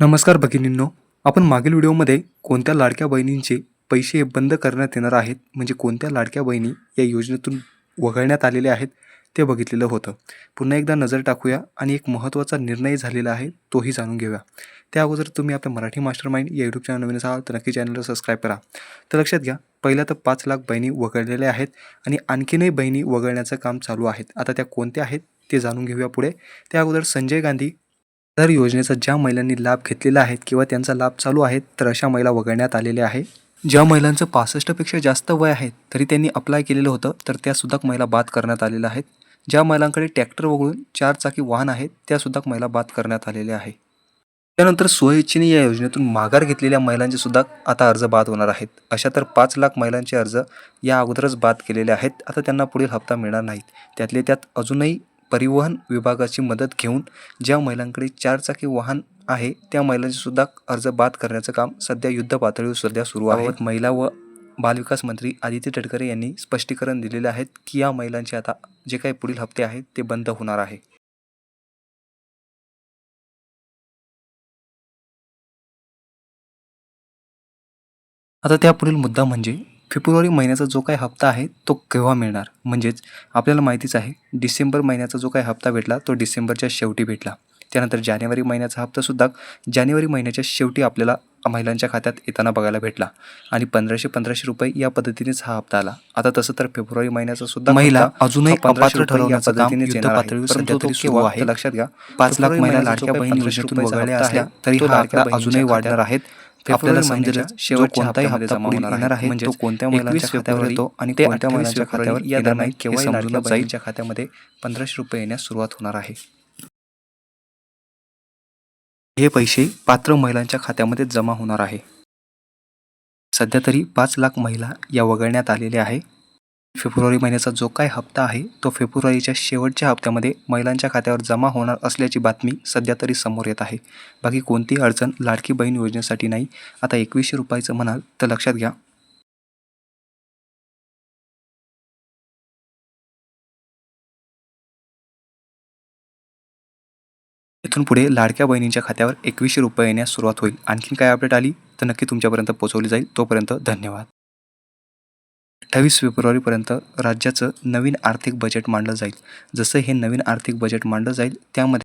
नमस्कार भगिनींनो आपण मागील व्हिडिओमध्ये कोणत्या लाडक्या बहिणींचे पैसे बंद करण्यात येणार आहेत म्हणजे कोणत्या लाडक्या बहिणी या योजनेतून वगळण्यात आलेल्या आहेत ते बघितलेलं होतं. पुन्हा एकदा नजर टाकूया आणि एक महत्त्वाचा निर्णय झालेला आहे तोही जाणून घेऊया. त्या अगोदर तुम्ही आपल्या मराठी मास्टर माइंड या यूट्यूब चॅनल नवीन असाल तर नक्की चॅनलला सबस्क्राईब करा. तर लक्षात घ्या पहिल्या तर पाच लाख बहिणी वगळलेल्या आहेत आणि आणखीनही बहिणी वगळण्याचं काम चालू आहेत. आता त्या कोणत्या आहेत ते जाणून घेऊया पुढे. त्या अगोदर संजय गांधी आधार योजनेचा ज्या महिलांनी लाभ घेतलेला आहे किंवा त्यांचा लाभ चालू आहे तर अशा महिला वगळण्यात आलेल्या आहे. ज्या महिलांचं पासष्टपेक्षा जास्त वय आहे तरी त्यांनी अप्लाय केलेलं होतं तर त्यासुद्धा महिला बाद करण्यात आलेल्या आहेत. ज्या महिलांकडे ट्रॅक्टर वगळून चार चाकी वाहन आहेत त्यासुद्धा महिला बाद करण्यात आलेल्या आहे. त्यानंतर स्वइच्छेने या योजनेतून माघार घेतलेल्या महिलांचे सुद्धा आता अर्ज बाद होणार आहेत. अशा तर पाच लाख महिलांचे अर्ज या अगोदरच बाद केलेले आहेत. आता त्यांना पुढील हप्ता मिळणार नाहीत. त्यातले त्यात अजूनही परिवहन विभागाची मदत घेऊन ज्या महिलांकडे चारचाकी वाहन आहे त्या महिलांचे सुद्धा अर्ज बाद करण्याचं काम सध्या युद्ध पातळीवर सध्या सुरू आहे. महिला व बालविकास मंत्री आदित्य तटकरे यांनी स्पष्टीकरण दिलेले आहेत की या महिलांचे आता जे काही पुढील हप्ते आहेत ते बंद होणार आहे. आता त्यापुढील मुद्दा म्हणजे फेब्रुवारी महिन्याचा जो काही हप्ता आहे तो केव्हा मिळणार? म्हणजेच आपल्याला माहितीच आहे डिसेंबर महिन्याचा जो काही हप्ता भेटला तो डिसेंबरच्या शेवटी भेटला. त्यानंतर जानेवारी महिन्याचा हप्तासुद्धा जानेवारी महिन्याच्या शेवटी आपल्याला महिलांच्या खात्यात येताना बघायला भेटला. आणि पंधराशे पंधराशे रुपये या पद्धतीनेच हा हप्ता आला. आता तसं तर फेब्रुवारी महिन्याचा सुद्धा महिला अजूनही 1500 अपात्र रुपये या ठरवण्याचं लक्षात घ्या पाच लाख महिला लाडक्या बहिणी 1500 योजनेतून रुपयाचा वगळल्या हप्ता असल्या तरी हा अजूनही वाढणार आहेत. आपल्याला फेब्रुवारी समजेल शेवटच्या कोणताही हप्ता होणार येणार आहे. म्हणजे कोणत्या महिलांच्या 21 खात्यावर येतो आणि ते कोणत्या 28 महिलांच्या खात्यावर येणार नाही लाडक्या समजून जाईल. बहिणींच्या खात्यामध्ये पंधराशे रुपये येण्यास सुरुवात होणार आहे. हे पैसे पात्र महिलांच्या खात्यामध्ये जमा होणार आहे. सध्या तरी पाच लाख महिला या वगळण्यात आलेल्या आहे फेब्रुवारी महिन्याचा जो काही हप्ता आहे तो फेब्रुवारीच्या शेवटच्या हप्त्यामध्ये महिलांच्या खात्यावर जमा होणार असल्याची बातमी सध्या तरी समोर येत आहे. बाकी कोणतीही अडचण लाडकी बहीण योजनेसाठी नाही. आता एकवीसशे रुपयाचं म्हणाल तर लक्षात घ्या. इथून पुढे लाडक्या बहिणींच्या खात्यावर एकवीसशे रुपये येण्यास सुरुवात होईल. आणखीन काय अपडेट आली तर नक्की तुमच्यापर्यंत पोहोचवली जाईल. तोपर्यंत धन्यवाद. अठ्ठावीस फेब्रुवारीपर्यंत राज्याचं नवीन आर्थिक बजेट मांडलं जाईल. जसं हे नवीन आर्थिक बजेट मांडलं जाईल त्यामध्ये